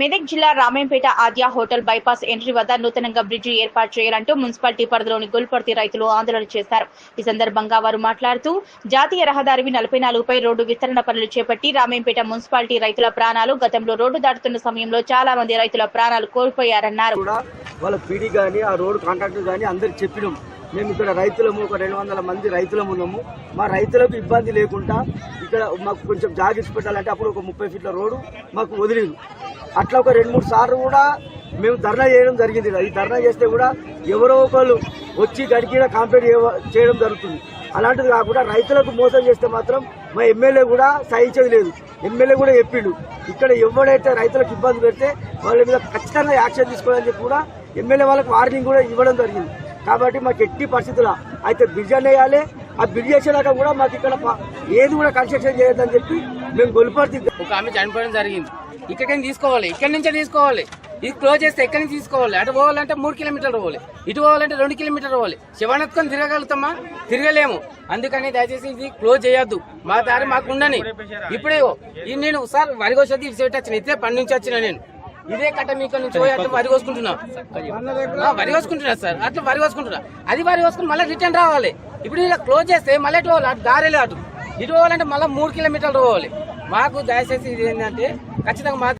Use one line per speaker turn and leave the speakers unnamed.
మెదక్ జిల్లా Ramampet Adya hotel bypass entry వద్ద నూతనంగా బ్రిడ్జి ఏర్పాటు చేయాలంటూ మున్సిపాలిటీ పరిధిలోని గుల్పర్తి రైతులు ఆందోళన చేశారు. ఈ సందర్భంగా వారు మాట్లాడుతూ జాతీయ రహదారి నలభై నాలుగుపై రోడ్డు విస్తరణ పనులు చేపట్టి రామేంపేట మున్సిపాలిటీ రైతుల ప్రాణాలు గతంలో రోడ్డు దాటుతున్న సమయంలో చాలా మంది రైతుల ప్రాణాలు కోల్పోయారన్నారు.
కూడా వాళ్ళ పీడీ కానీ ఆ రోడ్డు కాంట్రాక్టర్ కానీ అందరికి చెప్పినాం. మేము ఇక్కడ రైతులము ఒక రెండు వందల మంది రైతులము ఉన్నాము. మా రైతులకు ఇబ్బంది లేకుండా ఇక్కడ మాకు కొంచెం జాగ్రత్త పెట్టాలంటే అప్పుడు ఒక ముప్పై ఫీట్ల రోడ్డు మాకు వదిలేదు అట్లా ఒక రెండు మూడు సార్లు కూడా మేము ధర్నా చేయడం జరిగింది. ఈ ధర్నా చేస్తే కూడా ఎవరో ఒకళ్ళు వచ్చి గడికిన కాంప్లీట్ చేయడం జరుగుతుంది. అలాంటిది కాకుండా రైతులకు మోసం చేస్తే మాత్రం మా ఎమ్మెల్యే కూడా సహించేది లేదు. ఎమ్మెల్యే కూడా చెప్పిండు ఇక్కడ ఎవడైతే రైతులకు ఇబ్బంది పెడితే వాళ్ళ మీద ఖచ్చితంగా యాక్షన్ తీసుకోవాలని చెప్పి కూడా ఎమ్మెల్యే వాళ్ళకి వార్నింగ్ కూడా ఇవ్వడం జరిగింది. కాబట్టి మాకు ఎట్టి పరిస్థితుల అయితే బ్రిడ్జ్ వేయాలి ఆ బ్రిడ్జ్ చేసేదాకా కూడా మాకు ఇక్కడ ఏది కూడా కన్స్ట్రక్షన్ చేయొద్దని చెప్పి మేము గొలుపడుతుంది
ఒక ఆమె చనిపోవడం జరిగింది. ఇక్కడికి తీసుకోవాలి ఇక్కడి నుంచే తీసుకోవాలి. ఇది క్లోజ్ చేస్తే ఎక్కడి నుంచి తీసుకోవాలి? అటు పోవాలంటే మూడు కిలోమీటర్లు పోవాలి. ఇటు పోవాలంటే రెండు కిలోమీటర్లు పోవాలి. శివనెత్తుకొని తిరగలుగుతామా తిరగలేము. అందుకని దయచేసి ఇది క్లోజ్ చేయొద్దు. మా దారి మాకు ఉండని. ఇప్పుడే ఇది నేను సార్ వరి కోసేది ఇటు వచ్చిన ఇదే పని నుంచి వచ్చిన నేను. ఇదే కట్ట మీకు నుంచి పోయి అట్లా వరి కోసుకుంటున్నా. వరి కోసుకుంటున్నా సార్. అట్లా వరి కోసుకుంటున్నా. అది వరి కోసుకుని మళ్ళీ రిటర్న్ రావాలి. ఇప్పుడు ఇలా క్లోజ్ చేస్తే మళ్ళీ ఎటు పోవాలి. అటు దారేలే అటు. ఇటు పోవాలంటే మళ్ళీ మూడు కిలోమీటర్లు పోవాలి. మాకు దయచేసి ఇది ఏంటంటే ఖచ్చితంగా మాకు